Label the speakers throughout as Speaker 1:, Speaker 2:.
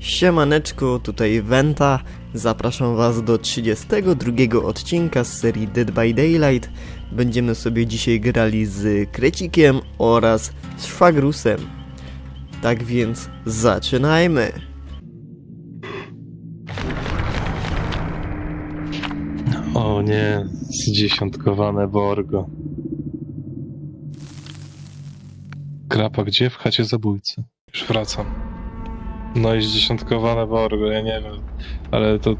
Speaker 1: Siemaneczko, tutaj Wenta. Zapraszam Was do 32 odcinka z serii Dead by Daylight. Będziemy sobie dzisiaj grali z Krecikiem oraz z Szwagrusem. Tak więc zaczynajmy!
Speaker 2: O nie, zdziesiątkowane Borgo. Krapa gdzie? W chacie zabójcy. Już wracam. No i zdziesiątkowane Borgo, ja nie wiem, ale to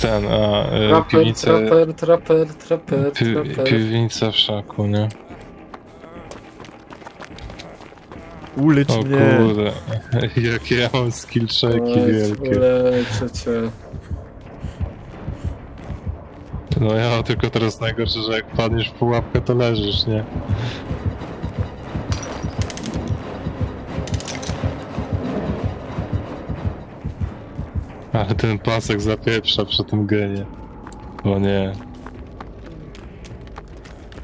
Speaker 2: ten, a e,
Speaker 3: Traper,
Speaker 2: piwnica,
Speaker 3: traper, traper, traper,
Speaker 2: pi,
Speaker 3: traper.
Speaker 2: piwnica w szaku, nie?
Speaker 1: Ulecz
Speaker 2: O
Speaker 1: mnie!
Speaker 2: kurde, jakie ja mam skill checki wielkie.
Speaker 3: Leczę cię.
Speaker 2: No ja tylko teraz najgorsze, że jak padniesz w pułapkę, to leżysz, nie? Ale ten pasek zapieprza przy tym genie. O nie.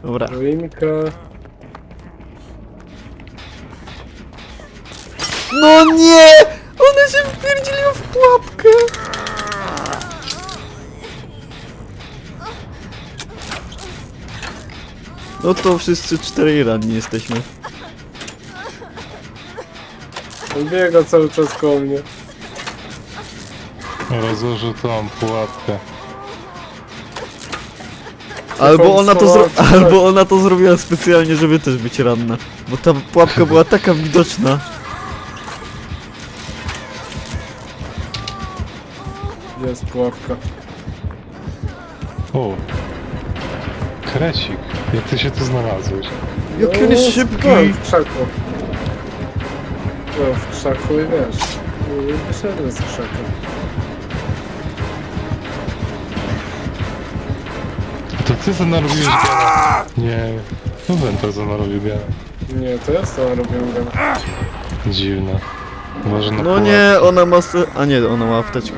Speaker 1: Dobra. No nie! One się wpierdzieliły w pułapkę! No to wszyscy czterej ranni jesteśmy.
Speaker 3: On biega cały czas koło mnie.
Speaker 2: Tą pułapkę.
Speaker 1: Albo ona, to zro- albo ona to zrobiła specjalnie, żeby też być ranna. Bo ta pułapka była taka widoczna.
Speaker 3: Jest pułapka.
Speaker 2: O! Krecik, jak ty się tu znalazłeś?
Speaker 1: Jaki on jest szybki!
Speaker 3: No, w krzaku. No, w krzaku i wiesz. I wyszedłem z krzaka.
Speaker 2: Ty za narobiłeś gena. Nie, to Wenta za narobił gena.
Speaker 3: Nie, to ja z tobą robiłem grę.
Speaker 2: Dziwne. Może na
Speaker 1: No
Speaker 2: pułapkę.
Speaker 1: nie, ona ma... se- A nie, ona ma apteczkę.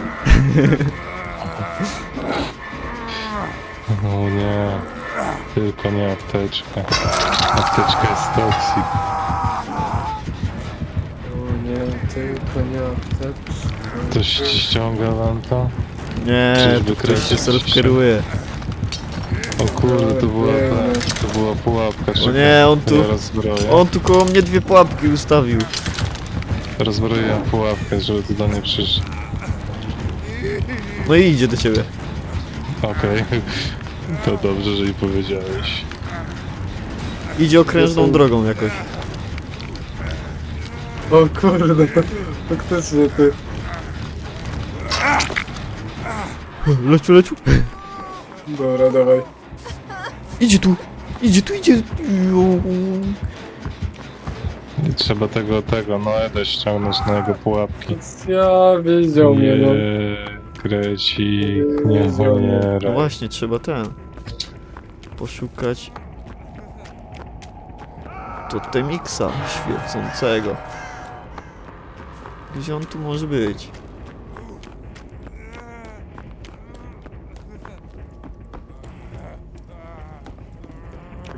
Speaker 2: O nie, tylko nie apteczka. Apteczka jest toksik.
Speaker 3: O nie, tylko nie apteczka.
Speaker 2: Ktoś ci ściąga wam to?
Speaker 1: Nie,
Speaker 2: Czyżby
Speaker 1: to ktoś się self-kieruje.
Speaker 2: O kurde, to była ta, to była pułapka. Czekaj,
Speaker 1: nie, on tu-
Speaker 2: rozbroję,
Speaker 1: On tu koło mnie dwie pułapki ustawił.
Speaker 2: rozbroję pułapkę, żeby tu do mnie przyszedł.
Speaker 1: No i idzie do ciebie.
Speaker 2: Okej, to dobrze, że i powiedziałeś.
Speaker 1: Idzie okrężną drogą jakoś.
Speaker 3: O kurde, faktycznie ty.
Speaker 1: Leciu, leciu.
Speaker 3: Dobra, dawaj.
Speaker 1: Idzie tu! Idzie tu, idzie!
Speaker 2: Trzeba tego, tego, no Eda ściągnąć na jego pułapki.
Speaker 3: Ja widział mnie, no.
Speaker 2: Krecik, nie
Speaker 1: No właśnie, trzeba ten. Poszukać. Totemixa świecącego. Gdzie on tu może być?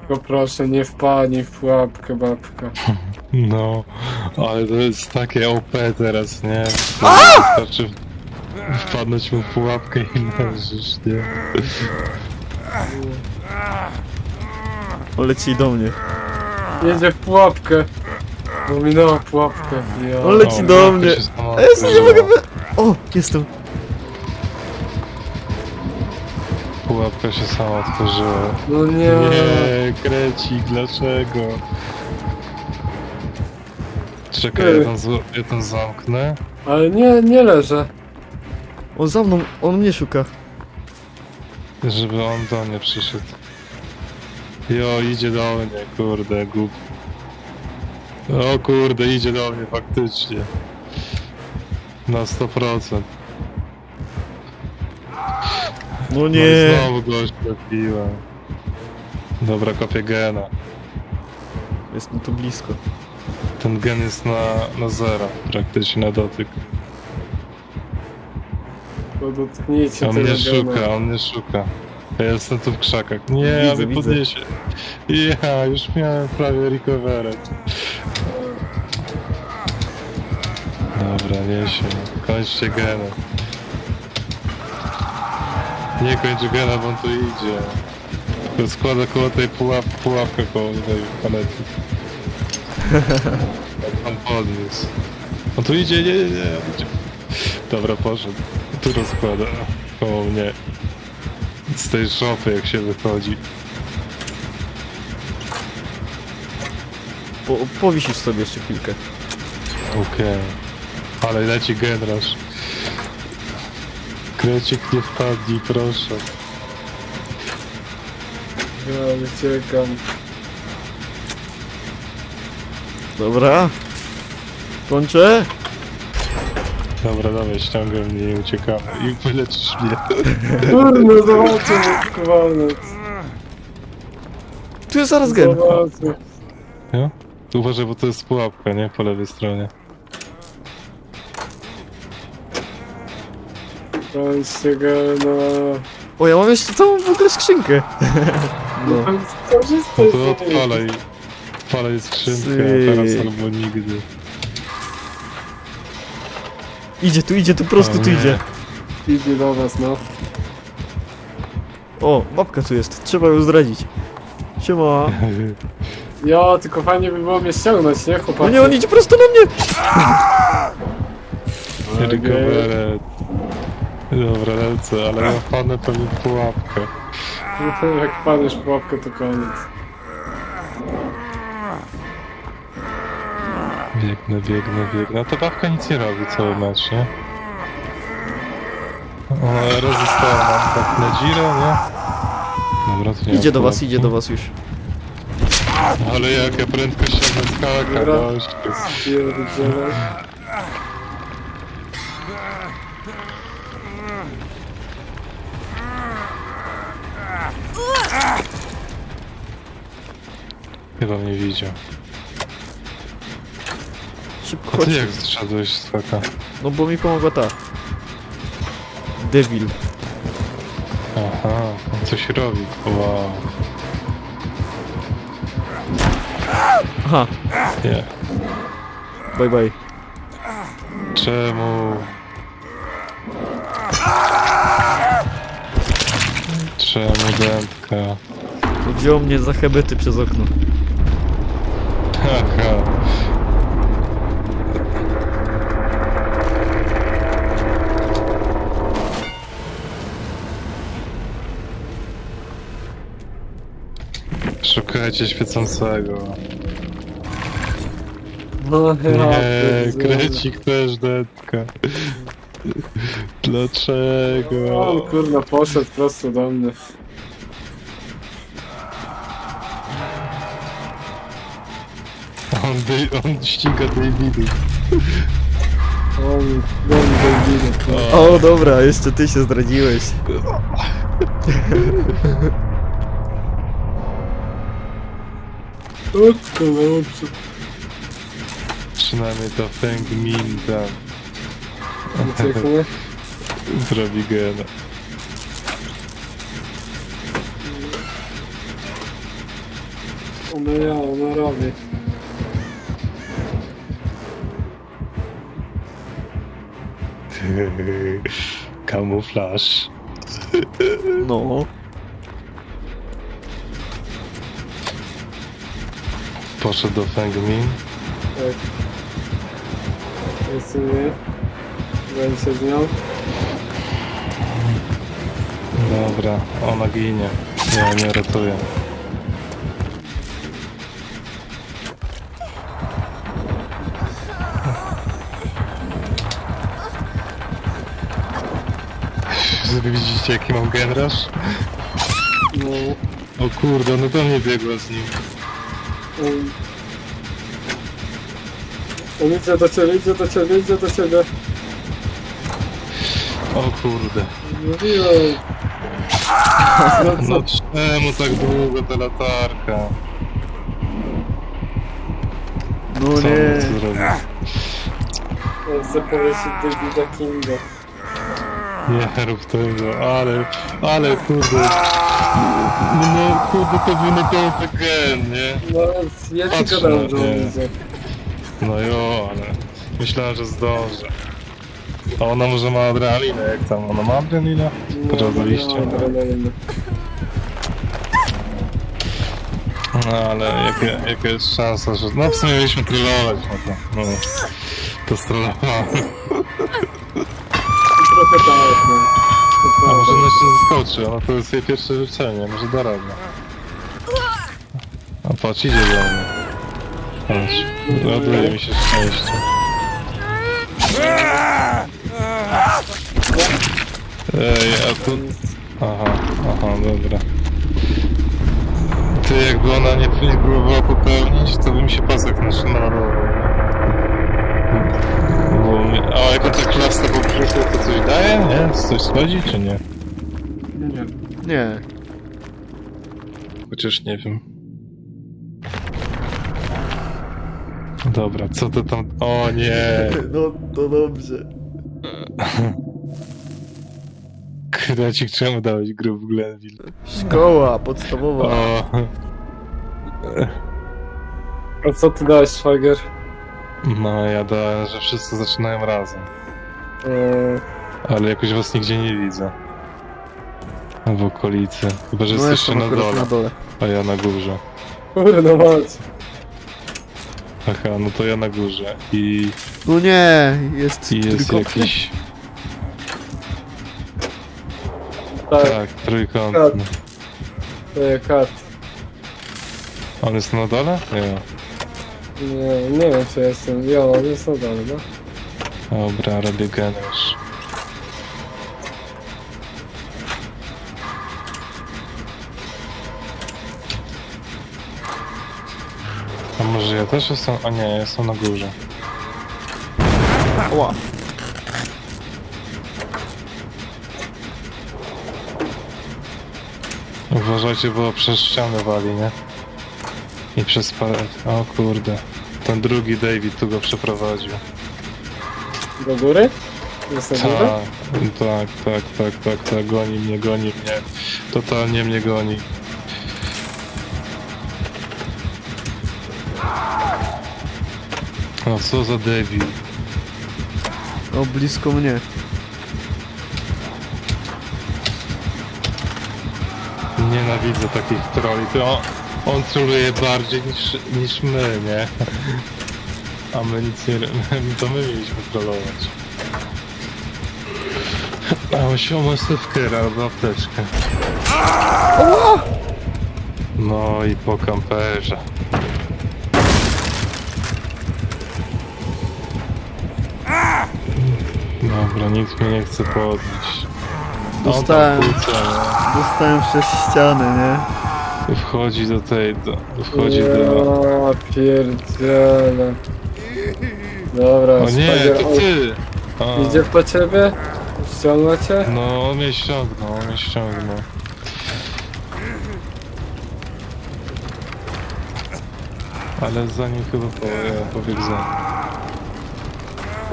Speaker 3: Tylko proszę, nie wpadnij w pułapkę, babka.
Speaker 2: No, ale to jest takie OP teraz, nie? Wystarczy wpadnąć mu w pułapkę i leżysz, nie?
Speaker 1: On leci do mnie.
Speaker 3: Jedzie w pułapkę. Pominęła pułapkę. Ja.
Speaker 1: On leci
Speaker 2: O,
Speaker 1: do mnie. A ja nie mogę wy... O, jestem.
Speaker 2: Pułapka się sama otworzyła.
Speaker 3: No nie.
Speaker 2: Nie, Krecik, dlaczego? Czekaj, ja tam, z- ja tam zamknę.
Speaker 3: Ale nie, nie leżę.
Speaker 1: On za mną, on mnie szuka.
Speaker 2: Żeby on do mnie przyszedł. Jo, idzie do mnie, kurde, głup. O kurde, idzie do mnie faktycznie. Na 100%.
Speaker 1: No
Speaker 2: No i
Speaker 1: nie.
Speaker 2: znowu gość trafiłem. Dobra, kopię gena.
Speaker 1: Jestem tu blisko.
Speaker 2: Ten gen jest na, na zero, praktycznie na dotyk.
Speaker 3: To dotknijcie
Speaker 2: On
Speaker 3: tego
Speaker 2: mnie
Speaker 3: gena.
Speaker 2: szuka, on mnie szuka. Ja jestem tu w krzakach. Nie,
Speaker 1: Widzę,
Speaker 2: podniesie. Ja, już miałem prawie recovery. Dobra, nie się. Kończcie gena. Nie kończ gena, bo on tu idzie. To składa koło tej pułap, pułapkę koło tej palety. Tam podniósł. On tu idzie, nie, nie, nie. Dobra, poszedł. Tu rozkłada. Koło mnie. Z tej szopy jak się wychodzi.
Speaker 1: Po, powisisz sobie jeszcze chwilkę.
Speaker 2: Okej. Ale leci generasz. Krecik nie wpadnij, proszę.
Speaker 3: Ja uciekam.
Speaker 1: Dobra. Kończę.
Speaker 2: Dobra, dawaj, ściągaj mnie i uciekamy. I wyleczysz mnie.
Speaker 3: Kurde, zobaczę, kowalec.
Speaker 1: Tu jest zaraz gen.
Speaker 3: Zobaczę.
Speaker 2: Ja? Uważaj, bo to jest pułapka, nie? Po lewej stronie.
Speaker 3: Kończcie go, no.
Speaker 1: O, ja mam jeszcze całą w ogóle skrzynkę. No.
Speaker 3: Co się z
Speaker 2: No to odpalaj. Odpalaj skrzynkę, teraz albo nigdy.
Speaker 1: Idzie tu, idzie tu, prosto tu idzie.
Speaker 3: Idzie do was, no.
Speaker 1: O, babka tu jest, trzeba ją zdradzić. Siema.
Speaker 3: Ja, tylko fajnie by było mnie ściągnąć, nie, chłopaki?
Speaker 1: No nie, on idzie prosto na mnie.
Speaker 2: Recovered. Dobra, lecę, ale ja wpadnę pewnie w pułapkę.
Speaker 3: Jak padniesz pułapkę, to koniec.
Speaker 2: Biegnę, biegnę, biegnę. A ta babka nic nie robi cały mecz, nie? Ona rezystowała nam tak na dzirę, nie? Dobra, to nie
Speaker 1: Idzie do was,
Speaker 2: pułapki.
Speaker 1: idzie do was już.
Speaker 2: Ale jaka prędkość się skaka,
Speaker 3: Dobra. Pierdziele.
Speaker 2: Chyba mnie widział.
Speaker 1: Szybko
Speaker 2: A ty jak zszedłeś z skaka?
Speaker 1: No bo mi pomogła ta. Devil.
Speaker 2: Aha, on coś robi. Wow.
Speaker 1: Aha,
Speaker 2: Nie.
Speaker 1: bye bye.
Speaker 2: Czemu? Czemu dętka?
Speaker 1: Wziął mnie za hebety przez okno.
Speaker 2: Haha. Szukajcie świecącego.
Speaker 3: No, ja
Speaker 2: Nie, krecik też dętka. Dlaczego?
Speaker 3: On kurna poszedł prosto do mnie.
Speaker 2: On, dy- on ściga Davidu.
Speaker 3: On do mnie Davidu.
Speaker 1: O, dobra, jeszcze ty się zdradziłeś.
Speaker 3: O kurczę.
Speaker 2: Przynajmniej to Feng Min tam
Speaker 3: Ucieknie.
Speaker 2: zrobi gena.
Speaker 3: Ona ja, ona robi.
Speaker 2: Kamuflaż.
Speaker 1: No.
Speaker 2: Poszedł do Feng Min.
Speaker 3: Tak. Jest nie. Będzie z nią.
Speaker 2: Dobra, ona ginie. Ja nie ratuję. Wy Widzicie jaki mam generasz?
Speaker 3: No.
Speaker 2: O kurde, no do mnie biegła z nim.
Speaker 3: On... On idzie do ciebie, idzie do ciebie, idzie do ciebie.
Speaker 2: O kurde.
Speaker 3: Mówiłem. No
Speaker 2: No
Speaker 3: co?
Speaker 2: czemu tak długo ta latarka?
Speaker 1: No
Speaker 2: Co
Speaker 1: nie.
Speaker 2: on tu
Speaker 3: Davida Kinga.
Speaker 2: Nie rób tego, ale, ale kurde. No, no kurde, to był notowy gen, nie?
Speaker 3: No, ja ci
Speaker 2: Patrzę,
Speaker 3: gadałem, że
Speaker 2: nie. No jo, ale Myślałem, że zdążę. A ona może ma adrenalinę, jak tam? Ona ma adrenalinę?
Speaker 3: No,
Speaker 2: Oczywiście.
Speaker 3: no, adrenaliny.
Speaker 2: No ale jaka, jaka jest szansa, że... No w sumie mieliśmy trollować, no to... No, to strollowałem.
Speaker 3: Trochę tak, no.
Speaker 2: A może ona jeszcze zaskoczy, ona to jest jej pierwsze życzenie, może da radę. A patrz, idzie do mnie. Patrz, ładuje mi się szczęście. Ej, a tu... Aha, aha, dobra. Ty, jakby ona nie, próbowała popełnić, to by mi się pasek naszmarował. Bo mnie... A jak on tak klasta po brzuchu, to coś daje? Nie? Coś schodzi, czy nie?
Speaker 3: Nie.
Speaker 1: Nie.
Speaker 2: Chociaż nie wiem. Dobra, co to tam... O nie!
Speaker 1: No, to dobrze.
Speaker 2: Krecik, czemu dałeś grób w Glenville?
Speaker 1: Szkoła podstawowa.
Speaker 2: O,
Speaker 3: A co ty dałeś, szwagier?
Speaker 2: No ja dałem, że wszyscy zaczynają razem.
Speaker 3: Eee,
Speaker 2: Ale jakoś was nigdzie nie widzę. W okolicy. Chyba, że
Speaker 1: No
Speaker 2: jesteście
Speaker 1: jestem
Speaker 2: na
Speaker 1: akurat
Speaker 2: dole,
Speaker 1: na dole.
Speaker 2: a ja na górze.
Speaker 3: Kurde, no mać.
Speaker 2: Aha, no to ja na górze. I,
Speaker 1: No nie, jest,
Speaker 2: i jest
Speaker 1: trójkątny.
Speaker 2: jakiś...
Speaker 3: Tak,
Speaker 2: Tak, trójkątny.
Speaker 3: e, kat.
Speaker 2: On jest na dole? Nie.
Speaker 3: Nie, nie wiem czy jestem. Jo, on jest na dole, no.
Speaker 2: Dobra, robię geniusz. A może ja też jestem? A nie, ja jestem na górze.
Speaker 1: Ła.
Speaker 2: Uważajcie, bo przez ścianę wali, nie? I przez parę... O kurde. Ten drugi David tu go przeprowadził.
Speaker 3: Do góry? Jest na górze?
Speaker 2: Tak, tak, tak, tak, tak, tak, goni mnie, goni mnie. Totalnie mnie goni. No co za debil.
Speaker 1: No blisko mnie.
Speaker 2: Nienawidzę takich troli. To on, on troluje bardziej niż, niż my, nie? A my nic nie... To my mieliśmy trollować. A on się ma stewkera albo apteczkę. No i po kamperze. Dobra, nikt mnie nie chce tam
Speaker 1: Dostałem.
Speaker 2: nie?
Speaker 1: Dostałem przez ścianę, nie?
Speaker 2: Wchodzi do tej, do, wchodzi do...
Speaker 3: Ja pierdziele. Dobra,
Speaker 2: O nie, to
Speaker 3: on
Speaker 2: ty! A,
Speaker 3: Idzie po ciebie? Ściąga cię?
Speaker 2: No, on mnie ściągnął, on mnie ściągnął. Ale za nim chyba po, ja pobiegł za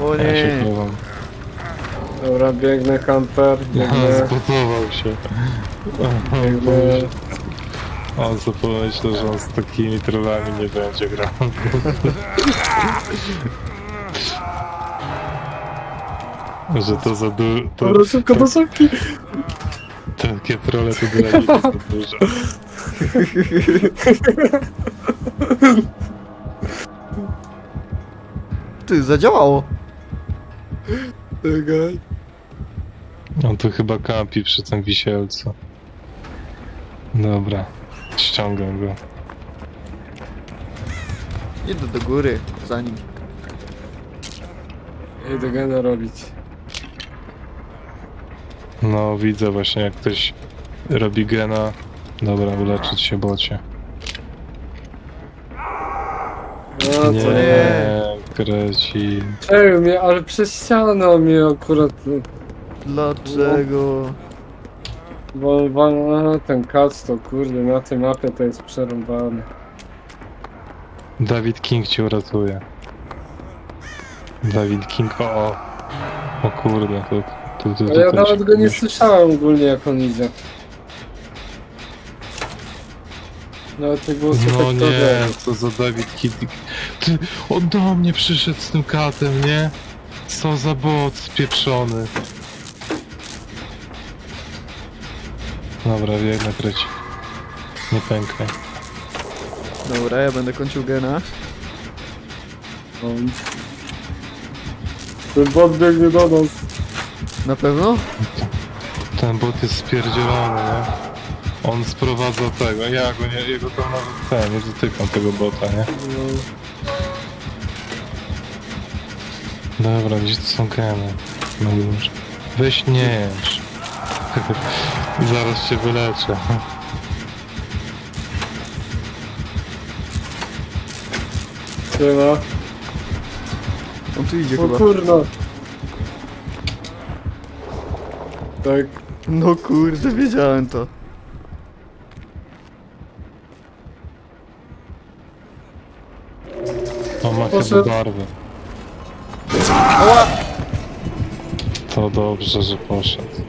Speaker 1: O
Speaker 2: Ja się
Speaker 1: nie.
Speaker 2: chowam.
Speaker 3: Dobra, biegnę kamper, biegnę,
Speaker 2: zbudował się.
Speaker 3: biegnę.
Speaker 2: On co pomyślał, że on z takimi trollami nie będzie grał. że to za dużo.
Speaker 3: Dobra, szybko do szybki.
Speaker 2: Takie trolle to dla nich jest za dużo.
Speaker 1: Ty, zadziałało.
Speaker 3: Czekaj.
Speaker 2: On tu chyba kampi przy tym wisielcu. Dobra, ściągam go.
Speaker 1: Idę do góry, za nim.
Speaker 3: Idę gena robić.
Speaker 2: No, widzę właśnie jak ktoś robi gena. Dobra, uleczyć się bocie.
Speaker 3: No to
Speaker 2: nie,
Speaker 3: nie.
Speaker 2: kreci.
Speaker 3: Czego mnie, ale przez ścianę mnie akurat...
Speaker 1: Dlaczego?
Speaker 3: Bo, bo no, ten kac to kurde, na tej mapie to jest przerąbane.
Speaker 2: Dawid King cię uratuje. Dawid King, o, o. O kurde, to, to, to, to
Speaker 3: Ale ja nawet go nie słyszałem ogólnie jak on idzie. Nawet nie było
Speaker 2: No nie,
Speaker 3: problemu.
Speaker 2: co za Dawid King. ty, on do mnie przyszedł z tym katem, nie? Co za bot spieprzony. Dobra, jednak leci. Nie pękaj.
Speaker 1: Dobra, ja będę kończył gena.
Speaker 3: Um. Ten bot biegnie do nas.
Speaker 1: Na pewno?
Speaker 2: Ten bot jest spierdzielony, nie? On sprowadza tego, ja go nie, jego tam nawet ten, nie dotykam tego bota, nie? Dobra, gdzie to są geny? No już. Weź nie jesz. Zaraz cię wyleczę.
Speaker 3: Siema.
Speaker 1: On tu idzie
Speaker 3: O
Speaker 1: chyba.
Speaker 3: kurna. Tak.
Speaker 1: No kurde, wiedziałem to.
Speaker 2: On ma
Speaker 3: Poszedł.
Speaker 2: chyba barwę.
Speaker 1: Ała!
Speaker 2: To dobrze, że poszedł.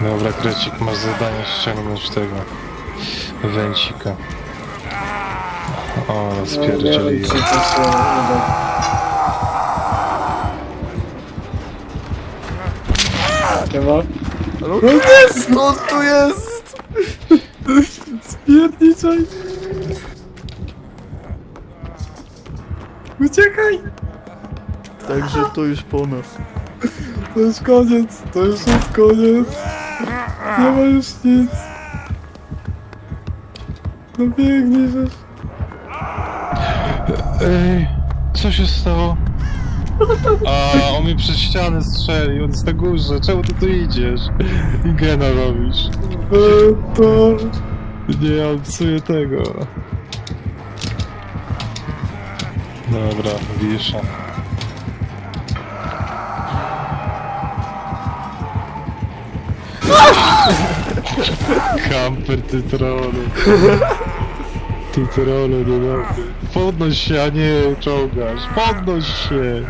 Speaker 2: Dobra, Krecik, masz zadanie ściągnąć tego węcika. O,
Speaker 3: No, nie
Speaker 2: spierdzieli.
Speaker 3: uda. Siema.
Speaker 1: No jest! On tu jest!
Speaker 3: Spierniczaj. Uciekaj.
Speaker 1: Także to już po nas.
Speaker 3: To już koniec. To już jest koniec. Nie ma już nic. No biegnij, że...
Speaker 2: Ej, co się stało? A, on mi przez ścianę strzelił, on jest na górze, czemu ty tu idziesz? I gena robisz.
Speaker 3: To...
Speaker 2: Nie, psuję tego. Dobra, wiszę. Kamper, ty trolu. Ty trolu, no dobra. Podnoś się, a nie czołgasz. Podnoś się.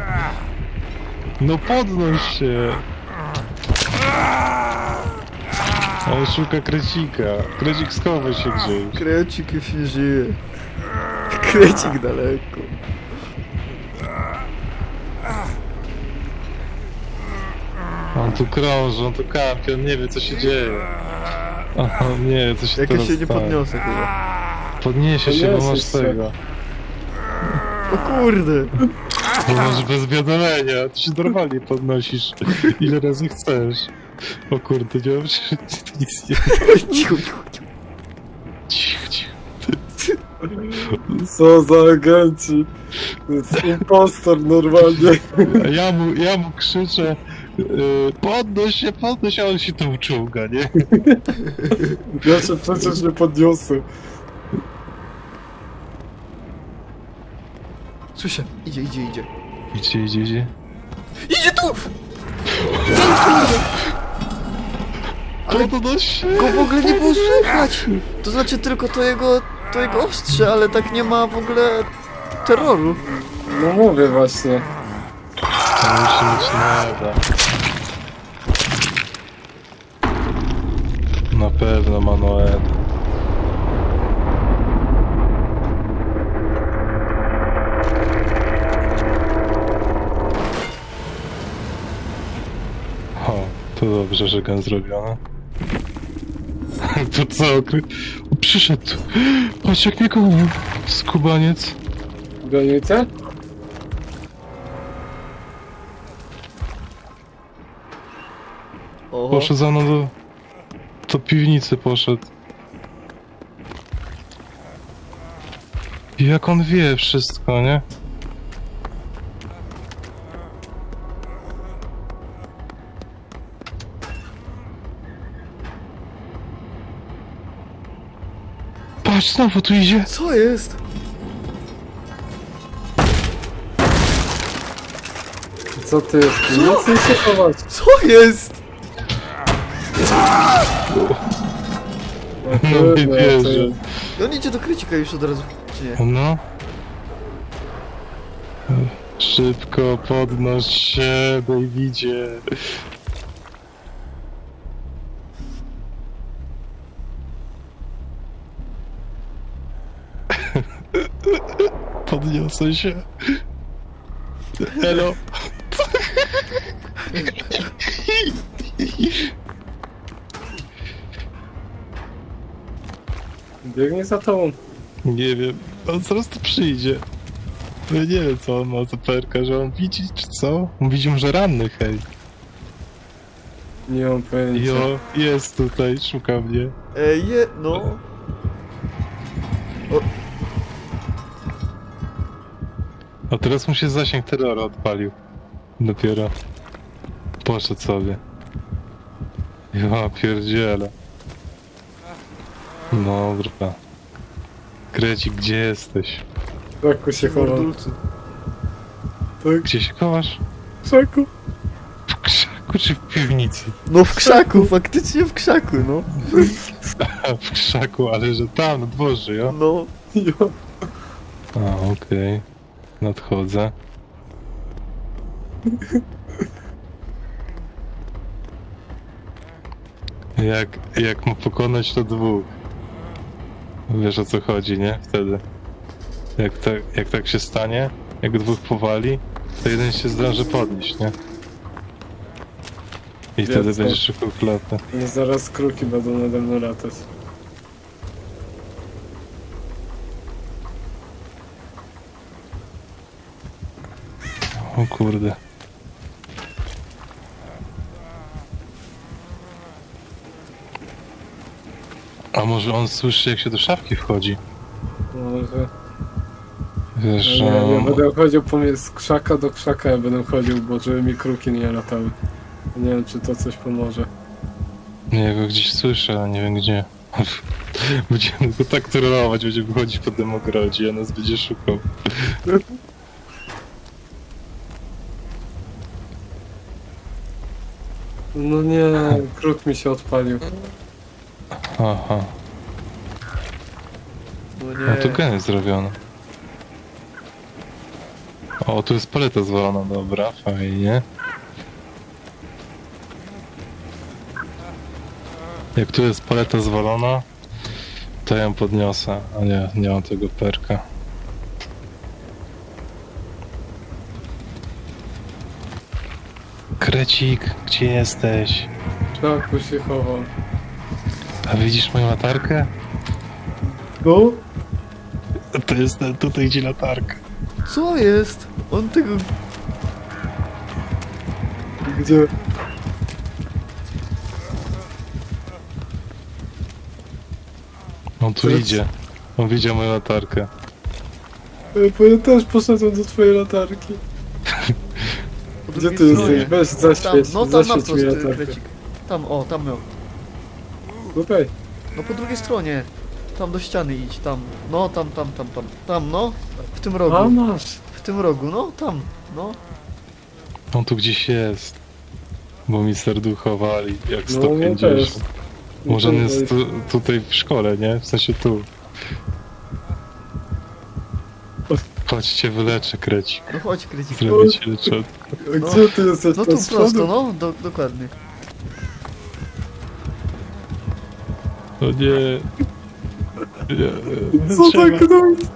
Speaker 2: No podnoś się. On szuka krecika. Krecik schowaj się gdzieś.
Speaker 1: Krecik już nie żyje. Krecik daleko.
Speaker 2: On tu krąży, on tu kampi, on nie wie co się dzieje. Aha, nie, co się
Speaker 1: Jak ja
Speaker 2: teraz
Speaker 1: się nie podniosę chyba.
Speaker 2: Podniesie się, bo masz
Speaker 3: Podniesiesz się.
Speaker 2: tego.
Speaker 1: O kurde!
Speaker 2: Bo masz bez wiadomienia, ty się normalnie podnosisz. Ile razy chcesz. O kurde, nie mam się, to nic nie...
Speaker 1: Cicho, cicho, cicho.
Speaker 2: Cicho, cicho.
Speaker 3: Co za agenci. To jest impostor normalnie.
Speaker 2: A ja mu, ja mu krzyczę, yy, podnoś się, podnoś, a on się tu czołga, nie?
Speaker 3: Ja się przecież nie podniosę.
Speaker 1: Słyszę, idzie, idzie, idzie.
Speaker 2: Idzie, idzie, idzie.
Speaker 1: Idzie tu!
Speaker 2: Ale podnoś się!
Speaker 1: Go w ogóle nie było słychać! To znaczy tylko to jego, to jego ostrze, ale tak nie ma w ogóle terroru.
Speaker 3: No mówię właśnie.
Speaker 2: To musi mieć nada. Na pewno ma Noeda. O, to dobrze, że gen zrobiony. To co? okry- O, przyszedł. Patrz jak mnie gonił. Skubaniec.
Speaker 3: Gonicie?
Speaker 1: Oho.
Speaker 2: Poszedł za mną do... do piwnicy poszedł. I Jak on wie wszystko, nie? Patrz, znowu tu idzie.
Speaker 1: Co jest?
Speaker 3: Co ty? Nie chcę się chować.
Speaker 1: Co jest?
Speaker 2: No nie wierzę.
Speaker 1: I on idzie do krycika już od razu, czy nie?
Speaker 2: No. Szybko podnoś się, Davidzie. Podniosę się. Elo.
Speaker 3: Biegnie za tobą.
Speaker 2: Nie wiem, on zaraz tu przyjdzie. Ja nie wiem co on ma za perka, że on widzi czy co? On widzi może ranny, hej.
Speaker 3: Nie mam pojęcia.
Speaker 2: Jo, jest tutaj, szuka mnie.
Speaker 1: E, je, no.
Speaker 2: A teraz mu się zasięg terroru odpalił. Dopiero. Poszedł sobie. Ja pierdziele. Dobra. Krecik, gdzie jesteś?
Speaker 3: Szaku się chowa. Tak,
Speaker 2: Gdzie się chowasz?
Speaker 3: szaku.
Speaker 2: W krzaku czy w piwnicy?
Speaker 1: No w krzaku, faktycznie w krzaku, no.
Speaker 2: w krzaku, ale że tam, na dworze, jo?
Speaker 1: No.
Speaker 3: Jo.
Speaker 2: A, okej. Nadchodzę. Jak, jak mu pokonać to dwóch? Wiesz o co chodzi, nie? Wtedy. Jak tak, jak tak się stanie, jak dwóch powali, to jeden się zdąży podnieść, nie? I wtedy
Speaker 3: co.
Speaker 2: będziesz szukał klapy.
Speaker 3: I zaraz kruki będą nade mną latać.
Speaker 2: O kurde. A może on słyszy jak się do szafki wchodzi?
Speaker 3: Może.
Speaker 2: Wiesz, że...
Speaker 3: Ja, ja będę chodził pomiędzy z krzaka do krzaka, ja będę chodził, bo żeby mi kruki nie latały. Nie wiem, czy to coś pomoże.
Speaker 2: Nie, ja go gdzieś słyszę, ale nie wiem gdzie. Będziemy go tak trollować, będzie wychodzić po tym ogrodzie, a nas będzie szukał.
Speaker 3: No nie, kruk mi się odpalił.
Speaker 2: Aha,
Speaker 1: No
Speaker 2: no to
Speaker 1: nie.
Speaker 2: gen jest zrobiony. O, tu jest paleta zwalona, dobra, fajnie. Jak tu jest paleta zwalona, to ją podniosę, a nie, nie mam tego perka. Krecik, gdzie jesteś?
Speaker 3: Szaku się chował.
Speaker 2: A widzisz moją latarkę?
Speaker 3: No?
Speaker 2: To jest ten, tutaj gdzie latarka.
Speaker 1: Co jest? On tego...
Speaker 3: Gdzie?
Speaker 2: On tu
Speaker 3: jest-
Speaker 2: idzie. On widział moją latarkę.
Speaker 3: E, Bo ja też poszedłem do twojej latarki.
Speaker 1: po
Speaker 3: Gdzie
Speaker 1: drugiej
Speaker 3: ty
Speaker 1: stronie.
Speaker 3: jesteś? Weź
Speaker 1: Tam,
Speaker 3: zaświeć,
Speaker 1: no tam na
Speaker 3: zaświeć mi
Speaker 1: wprost,
Speaker 3: latarkę.
Speaker 1: krecik. Tam, o, tam miał.
Speaker 3: Okej.
Speaker 1: No po drugiej stronie. Tam do ściany idź, tam. No, tam, tam, tam, tam. Tam, no. W tym
Speaker 3: A
Speaker 1: rogu.
Speaker 3: masz.
Speaker 1: W tym rogu, no, tam. No.
Speaker 2: On tu gdzieś jest. Bo mi serduchowali jak
Speaker 3: No, ja
Speaker 2: 150.
Speaker 3: też.
Speaker 2: Może on jest tu, tutaj w szkole, nie? W sensie tu. Chodźcie, wyleczę krecik.
Speaker 1: No chodź, krecik.
Speaker 2: Zrobię ci leczę.
Speaker 3: Gdzie ty jesteś?
Speaker 1: No
Speaker 3: Tam
Speaker 1: tu prosto, no, do, dokładnie.
Speaker 2: O nie. nie.
Speaker 3: Co
Speaker 2: trzeba.
Speaker 3: tak robisz?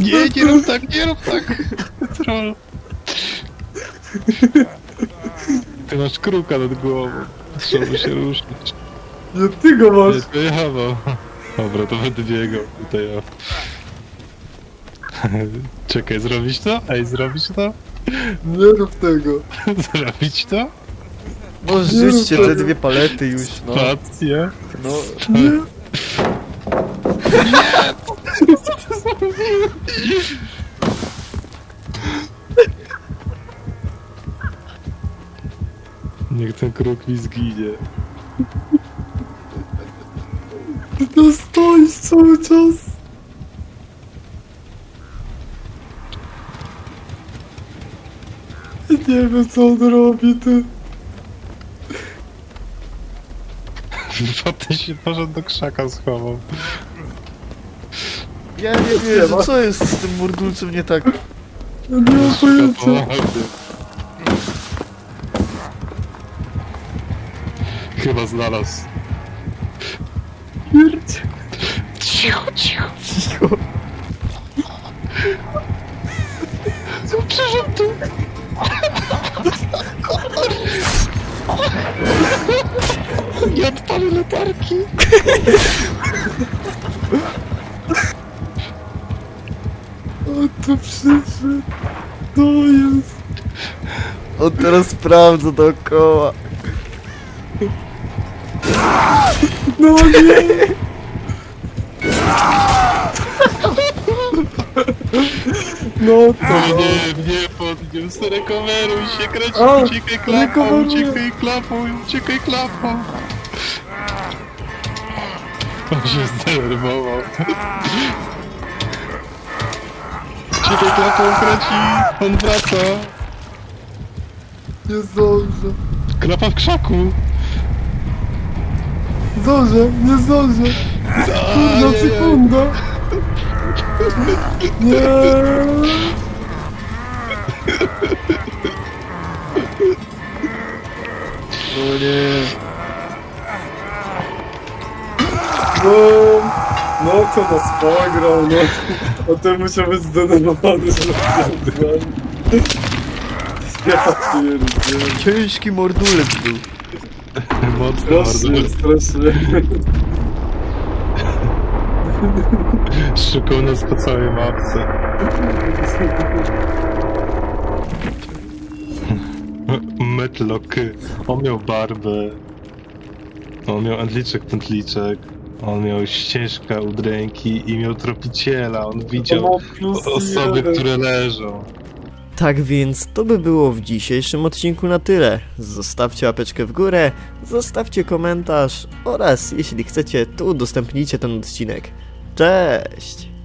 Speaker 2: Nie, nie rób tak, nie rób tak. Troll. Ty masz kruka nad głową. Trzeba się ruszyć.
Speaker 3: Nie, ty go masz.
Speaker 2: Nie, to ja mam. Dobra, to będę biegał tutaj o. Czekaj, zrobić to? Ej, zrobić to?
Speaker 3: Nie rób tego.
Speaker 2: Zrobić to?
Speaker 1: No rzućcie te dwie palety już, no.
Speaker 2: Spację.
Speaker 1: No,
Speaker 3: Nie.
Speaker 2: Niech ten kruk mi zginie.
Speaker 3: Ty to stoisz cały czas. Nie wiem co on robi, ty.
Speaker 2: Kurwa, ty się poszedł do krzaka schował.
Speaker 1: Ja nie wiem, co jest z tym mordulcem nie tak?
Speaker 3: No nie mam pojęcia.
Speaker 2: Chyba znalazł.
Speaker 3: Pierdzie.
Speaker 2: Cicho, cicho,
Speaker 1: cicho.
Speaker 2: Co przyszedł tu? Nie odpalę latarki!
Speaker 3: O, to przyszedł. To jest.
Speaker 1: On teraz sprawdza dookoła.
Speaker 3: No nie! No to
Speaker 2: Nie, nie podniósł, rekomeruj się,
Speaker 3: A,
Speaker 2: uciekaj klapą, uciekaj klapą, uciekaj klapą. On się zdenerwował. Uciekaj klapą, kreci, on wraca.
Speaker 3: nie zdążę.
Speaker 2: Klapa w krzaku.
Speaker 3: Zdążę, nie zdążę.
Speaker 2: A,
Speaker 3: Na
Speaker 2: nie, nie.
Speaker 3: sekundę. Nie.
Speaker 2: O nie.
Speaker 3: No, no to nas pograł, no. A ten musiał być zdenerwowany, że. Ja pierdzielę.
Speaker 1: Ciężki mordulec był.
Speaker 2: Mocno
Speaker 3: Strasznie,
Speaker 2: bardzo.
Speaker 3: strasznie.
Speaker 2: Szukał nas po całej mapce. Metlock. On miał barbę. On miał andliczek pętliczek. On miał ścieżkę u ręki i miał tropiciela. On widział
Speaker 3: plus
Speaker 2: osoby,
Speaker 3: jeden.
Speaker 2: które leżą.
Speaker 1: Tak więc to by było w dzisiejszym odcinku na tyle. Zostawcie łapeczkę w górę, zostawcie komentarz oraz jeśli chcecie, to udostępnijcie ten odcinek. Cześć!